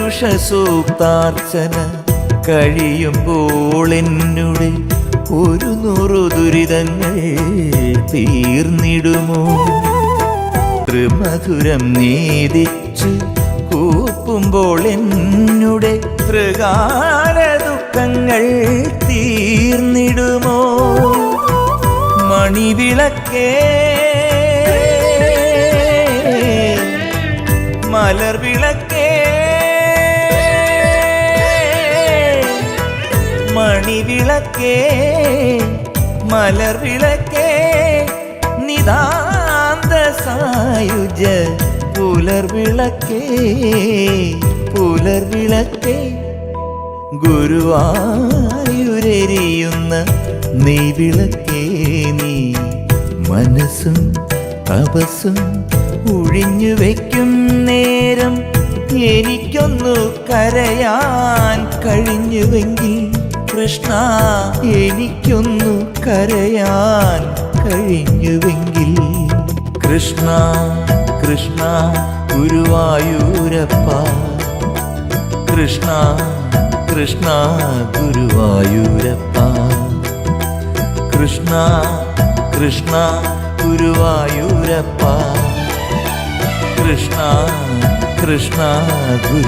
പുരുഷ സൂക്താർച്ചന കഴിയുമ്പോൾ എന്നുടെ ഒരു നൂറു ദുരിതങ്ങൾ തീർന്നിടുമോ? ത്രിമധുരം നീതിച്ചു കൂപ്പുമ്പോൾ എന്നുടെ ത്രികാല ദുഃഖങ്ങൾ തീർന്നിടുമോ? മണിവിളക്കേ മലർവിളക്കേ മണിവിളക്കേ മലർവിളക്കേ നിതാന്ത സായുജ പുലർവിളക്കേ പുലർവിളക്കേ. ഗുരുവായൂരെരിയുന്ന നീ വിളക്കേ നീ മനസ്സും തപസ്സും ഒഴിഞ്ഞു വയ്ക്കും നേരം എനിക്കൊന്നു കരയാൻ കഴിഞ്ഞുവെങ്കിൽ കൃഷ്ണ. എനിക്കൊന്നു കരയാൻ കഴിഞ്ഞുവെങ്കിൽ. കൃഷ്ണ കൃഷ്ണ ഗുരുവായൂരപ്പ. കൃഷ്ണ കൃഷ്ണ ഗുരുവായൂരപ്പ. കൃഷ്ണ കൃഷ്ണ ഗുരുവായൂരപ്പ. കൃഷ്ണ കൃഷ്ണ ഗുരു